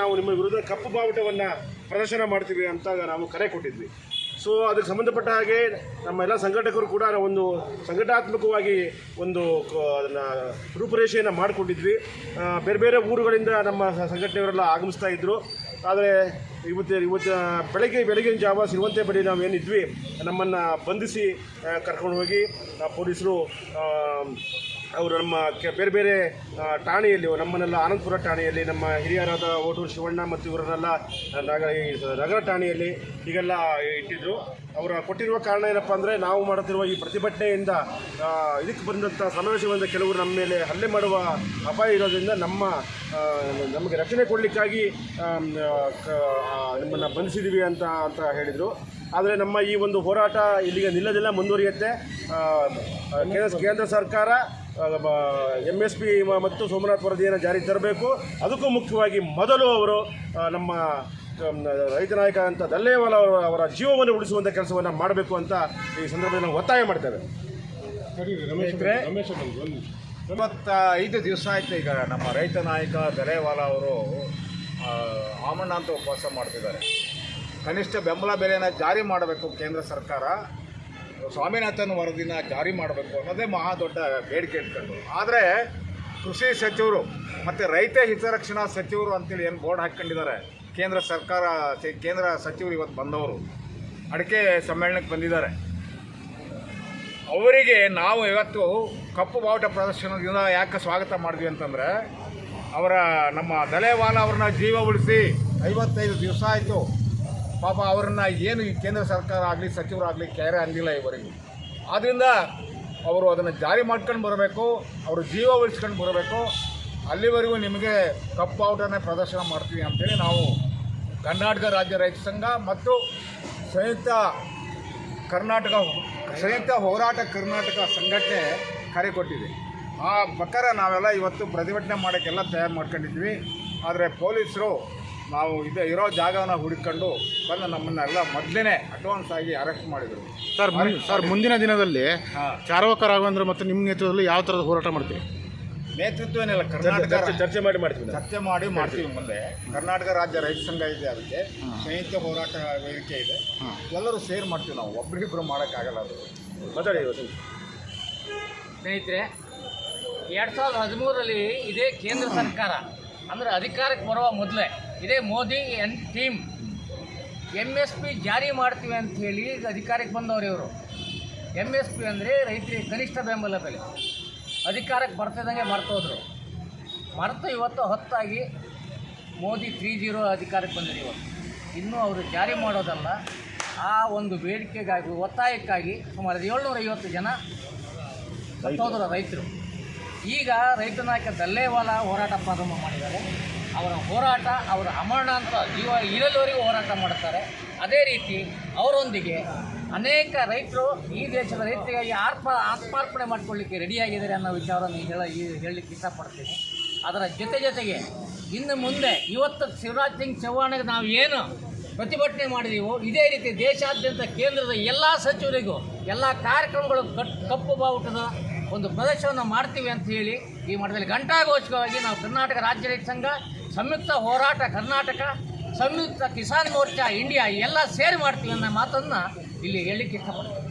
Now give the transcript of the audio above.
ನಾವು ನಿಮ್ಮ ವಿರುದ್ಧ ಕಪ್ಪು ಬಾವುಟವನ್ನು ಪ್ರದರ್ಶನ ಮಾಡ್ತೀವಿ ಅಂತ ನಾವು ಕರೆ ಕೊಟ್ಟಿದ್ವಿ. ಸೊ ಅದಕ್ಕೆ ಸಂಬಂಧಪಟ್ಟ ಹಾಗೆ ನಮ್ಮ ಎಲ್ಲ ಸಂಘಟಕರು ಕೂಡ ಒಂದು ಸಂಘಟನಾತ್ಮಕವಾಗಿ ಒಂದು ಅದನ್ನ ರೂಪುರೇಷೆಯನ್ನು ಮಾಡಿಕೊಂಡಿದ್ವಿ. ಬೇರೆ ಬೇರೆ ಊರುಗಳಿಂದ ನಮ್ಮ ಸಂಘಟನೆಯವರೆಲ್ಲ ಆಗಮಿಸ್ತಾ ಇದ್ದರು ಆದರೆ ಇವತ್ತು ಇವತ್ತು ಬೆಳಗ್ಗೆ, ಬೆಳಗಿನ ಜಾವ ಸಿಗುವಂತೆ ಬಳಿ ನಾವು ಏನಿದ್ವಿ, ನಮ್ಮನ್ನು ಬಂಧಿಸಿ ಕರ್ಕೊಂಡು ಹೋಗಿ ಪೊಲೀಸರು ಅವರು ನಮ್ಮ ಕೆ, ಬೇರೆ ಬೇರೆ ಠಾಣೆಯಲ್ಲಿ, ನಮ್ಮನ್ನೆಲ್ಲ ಆನಂದಪುರ ಠಾಣೆಯಲ್ಲಿ, ನಮ್ಮ ಹಿರಿಯರಾದ ಓಟೂರು ಶಿವಣ್ಣ ಮತ್ತು ಇವರನ್ನೆಲ್ಲ ನಗರ ನಗರ ಠಾಣೆಯಲ್ಲಿ ಹೀಗೆಲ್ಲ ಇಟ್ಟಿದ್ದರು ಅವರ ಕೊಟ್ಟಿರುವ ಕಾರಣ ಏನಪ್ಪ ಅಂದರೆ, ನಾವು ಮಾಡುತ್ತಿರುವ ಈ ಪ್ರತಿಭಟನೆಯಿಂದ ಇದಕ್ಕೆ ಬಂದಂಥ ಸಮಾವೇಶಗಳಿಂದ ಕೆಲವರು ನಮ್ಮ ಮೇಲೆ ಹಲ್ಲೆ ಮಾಡುವ ಅಪಾಯ ಇರೋದ್ರಿಂದ ನಮ್ಮ ನಮಗೆ ರಕ್ಷಣೆ ಕೊಡಲಿಕ್ಕಾಗಿ ನಿಮ್ಮನ್ನು ಬಂಧಿಸಿದ್ದೀವಿ ಅಂತ ಅಂತ ಹೇಳಿದರು. ಆದರೆ ನಮ್ಮ ಈ ಒಂದು ಹೋರಾಟ ಇಲ್ಲಿಗೆ ನಿಲ್ಲದಿಲ್ಲ ಮುಂದುವರಿಯುತ್ತೆ. ಕೇಂದ್ರ ಕೇಂದ್ರ ಸರ್ಕಾರ ಎಂ ಎಸ್ ಪಿ ಮತ್ತು ಸೋಮನಾಥ್ ವರದಿಯನ್ನು ಜಾರಿಗೆ ತರಬೇಕು. ಅದಕ್ಕೂ ಮುಖ್ಯವಾಗಿ ಮೊದಲು ಅವರು ನಮ್ಮ ರೈತ ನಾಯಕ ಅಂತ ದಲ್ಲೇವಾಲ ಅವರ ಅವರ ಜೀವವನ್ನು ಉಳಿಸುವಂಥ ಕೆಲಸವನ್ನು ಮಾಡಬೇಕು ಅಂತ ಈ ಸಂದರ್ಭದಲ್ಲಿ ನಾವು ಒತ್ತಾಯ ಮಾಡ್ತೇವೆ ಇವತ್ತ ಐದು ದಿವಸ ಆಯಿತು ಈಗ ನಮ್ಮ ರೈತ ನಾಯಕ ದಲೇವಾಲ ಅವರು ಆ, ಆಮರಣ ಅಂತ ಉಪವಾಸ ಮಾಡ್ತಿದ್ದಾರೆ. ಕನಿಷ್ಠ ಬೆಂಬಲ ಬೆಲೆಯನ್ನು ಜಾರಿ ಮಾಡಬೇಕು ಕೇಂದ್ರ ಸರ್ಕಾರ. ಸ್ವಾಮಿನಾಥನ್ ವರದಿನ ಜಾರಿ ಮಾಡಬೇಕು ಅನ್ನೋದೇ ಮಹಾ ದೊಡ್ಡ ಬೇಡಿಕೆ ಇಟ್ಕೊಂಡು. ಆದರೆ ಕೃಷಿ ಸಚಿವರು ಮತ್ತು ರೈತ ಹಿತರಕ್ಷಣಾ ಸಚಿವರು ಅಂತೇಳಿ ಏನು ಬೋರ್ಡ್ ಹಾಕ್ಕೊಂಡಿದ್ದಾರೆ ಕೇಂದ್ರ ಸರ್ಕಾರ ಕೇಂದ್ರ ಸಚಿವರು ಇವತ್ತು ಬಂದವರು ಅಡಿಕೆ ಸಮ್ಮೇಳನಕ್ಕೆ ಬಂದಿದ್ದಾರೆ. ಅವರಿಗೆ ನಾವು ಇವತ್ತು ಕಪ್ಪು ಬಾವುಟ ಪ್ರದರ್ಶನದಿಂದ ಯಾಕೆ ಸ್ವಾಗತ ಮಾಡಿದ್ವಿ ಅಂತಂದರೆ ಅವರ ನಮ್ಮ ದಲೇವಾಲ ಅವ್ರನ್ನ ಜೀವ ಉಳಿಸಿ ಐವತ್ತೈದು ದಿವಸ ಆಯಿತು. ಪಾಪ ಅವರನ್ನು ಏನು ಕೇಂದ್ರ ಸರ್ಕಾರ ಆಗಲಿ, ಸಚಿವರಾಗಲಿ ಕ್ಯಾರೆ ಅಂದಿಲ್ಲ ಇವರಿಗೆ. ಆದ್ದರಿಂದ ಅವರು ಅದನ್ನು ಜಾರಿ ಮಾಡ್ಕೊಂಡು ಬರಬೇಕು, ಅವರು ಜೀವ ಉಳಿಸ್ಕೊಂಡು ಬರಬೇಕು. ಅಲ್ಲಿವರೆಗೂ ನಿಮಗೆ ಕಪ್ಪು ಔಟನ್ನೇ ಪ್ರದರ್ಶನ ಮಾಡ್ತೀವಿ ಅಂತೇಳಿ ನಾವು ಕರ್ನಾಟಕ ರಾಜ್ಯ ರೈತ ಸಂಘ ಮತ್ತು ಸಂಯುಕ್ತ ಕರ್ನಾಟಕ, ಸಂಯುಕ್ತ ಹೋರಾಟ ಕರ್ನಾಟಕ ಸಂಘಟನೆ ಕರೆ ಕೊಟ್ಟಿದೆ. ಆ ಪ್ರಕಾರ ನಾವೆಲ್ಲ ಇವತ್ತು ಪ್ರತಿಭಟನೆ ಮಾಡೋಕ್ಕೆಲ್ಲ ತಯಾರು ಮಾಡ್ಕೊಂಡಿದ್ವಿ ಆದರೆ ಪೊಲೀಸರು ನಾವು ಇದೆ ಇರೋ ಜಾಗವನ್ನು ಹುಡುಕೊಂಡು ಬಂದು ನಮ್ಮನ್ನೆಲ್ಲ ಮೊದಲೇ ಅಡ್ವಾನ್ಸ್ ಆಗಿ ಅರೆಸ್ಟ್ ಮಾಡಿದರು. ಸರ್ ಸರ್ ಮುಂದಿನ ದಿನದಲ್ಲಿ ಹಾಂ. ಚಾರ್ವಕ ರಾಘವೇಂದ್ರ ಮತ್ತು ನಿಮ್ಮ ನೇತೃತ್ವದಲ್ಲಿ ಯಾವ ಥರದ ಹೋರಾಟ ಮಾಡ್ತೀವಿ ನೇತೃತ್ವ ಏನಿಲ್ಲ ಕರ್ನಾಟಕ ಚರ್ಚೆ ಮಾಡಿ ಮಾಡ್ತೀವಿ. ಚರ್ಚೆ ಮಾಡಿ ಮಾಡ್ತೀವಿ ಮುಂದೆ. ಕರ್ನಾಟಕ ರಾಜ್ಯ ರೈತ ಸಂಘ ಇದೆ ಅದಕ್ಕೆ. ಸಂಯುಕ್ತ ಹೋರಾಟ ವೇದಿಕೆ ಇದೆ. ಎಲ್ಲರೂ ಸೇರ್ ಮಾಡ್ತೀವಿ ನಾವು. ಒಬ್ರಿಗಿಬ್ರು ಮಾಡೋಕ್ಕಾಗಲ್ಲ ಅದು. ಮಾತಾಡಿ. ಸ್ನೇಹಿತರೆ ಎರಡು ಸಾವಿರದ ಹದಿಮೂರರಲ್ಲಿ ಇದೇ ಕೇಂದ್ರ ಸರ್ಕಾರ. ಅಂದರೆ ಅಧಿಕಾರಕ್ಕೆ ಬರುವ ಮೊದಲೇ. ಇದೇ ಮೋದಿ ಎನ್ ಟೀಮ್. ಎಂ ಎಸ್ ಪಿ ಜಾರಿ ಮಾಡ್ತೀವಿ ಅಂತ ಹೇಳಿ ಅಧಿಕಾರಕ್ಕೆ ಬಂದವರು ಇವರು. ಎಂ ಎಸ್ ಪಿ ಅಂದರೆ ರೈತರಿಗೆ ಕನಿಷ್ಠ ಬೆಂಬಲ ಬೆಲೆ. ಅಧಿಕಾರಕ್ಕೆ ಬರ್ತಿದ್ದಂಗೆ ಮರ್ತೋದ್ರು ಮರೆತು ಇವತ್ತು ಹೊತ್ತಾಗಿ ಮೋದಿ ತ್ರೀ ಜೀರೋ ಅಧಿಕಾರಕ್ಕೆ ಬಂದಿದೆ ಇವತ್ತು ಇನ್ನೂ ಅವರು ಜಾರಿ ಮಾಡೋದಲ್ಲ. ಆ ಒಂದು ಬೇಡಿಕೆಗಾಗಿ, ಒತ್ತಾಯಕ್ಕಾಗಿ ಸುಮಾರು ಏಳ್ನೂರ ಐವತ್ತು ಜನ ಸತ್ತೋದ್ರ ರೈತರು. ಈಗ ರೈತ ನಾಯಕ ದಲ್ಲೇವಾಲ ಹೋರಾಟ ಪ್ರಾರಂಭ ಮಾಡಿದ್ದಾರೆ. ಅವರ ಹೋರಾಟ, ಅವರ ಅಮರಣ ಅಂತ ಜೀವ ಇರಲುವರೆಗೂ ಹೋರಾಟ ಮಾಡುತ್ತಾರೆ. ಅದೇ ರೀತಿ ಅವರೊಂದಿಗೆ ಅನೇಕ ರೈತರು ಈ ದೇಶದ ರೈತರಿಗಾಗಿ ಆತ್ಮ, ಆತ್ಮಾರ್ಪಣೆ ಮಾಡಿಕೊಳ್ಳಿಕ್ಕೆ ರೆಡಿಯಾಗಿದ್ದಾರೆ ಅನ್ನೋ ವಿಚಾರವನ್ನು ಹೇಳ, ಈ- ಹೇಳಲಿಕ್ಕೆ ಇಷ್ಟಪಡ್ತೀನಿ. ಅದರ ಜೊತೆ ಜೊತೆಗೆ ಇನ್ನು ಮುಂದೆ ಇವತ್ತು ಶಿವರಾಜ್ ಸಿಂಗ್ ಚೌಹಾಣ್ಗೆ ನಾವು ಏನು ಪ್ರತಿಭಟನೆ ಮಾಡಿದೀವೋ, ಇದೇ ರೀತಿ ದೇಶಾದ್ಯಂತ ಕೇಂದ್ರದ ಎಲ್ಲ ಸಚಿವರಿಗೂ ಎಲ್ಲ ಕಾರ್ಯಕ್ರಮಗಳು ಕಟ್, ಕಪ್ಪು ಬಾವುಟದ ಒಂದು ಪ್ರದರ್ಶನವನ್ನು ಮಾಡ್ತೀವಿ ಅಂತ ಹೇಳಿ ಈ ಮಠದಲ್ಲಿ ಘಂಟಾಘೋಷವಾಗಿ ನಾವು ಕರ್ನಾಟಕ ರಾಜ್ಯ ರೈತ ಸಂಘ, ಸಂಯುಕ್ತ ಹೋರಾಟ ಕರ್ನಾಟಕ, ಸಂಯುಕ್ತ ಕಿಸಾನ್ ಮೋರ್ಚಾ ಇಂಡಿಯಾ ಎಲ್ಲ ಸೇರಿ ಮಾಡ್ತೀವಿ ಅನ್ನೋ ಮಾತನ್ನು ಇಲ್ಲಿ ಹೇಳಲಿಕ್ಕೆ ಇಷ್ಟಪಡ್ತೀವಿ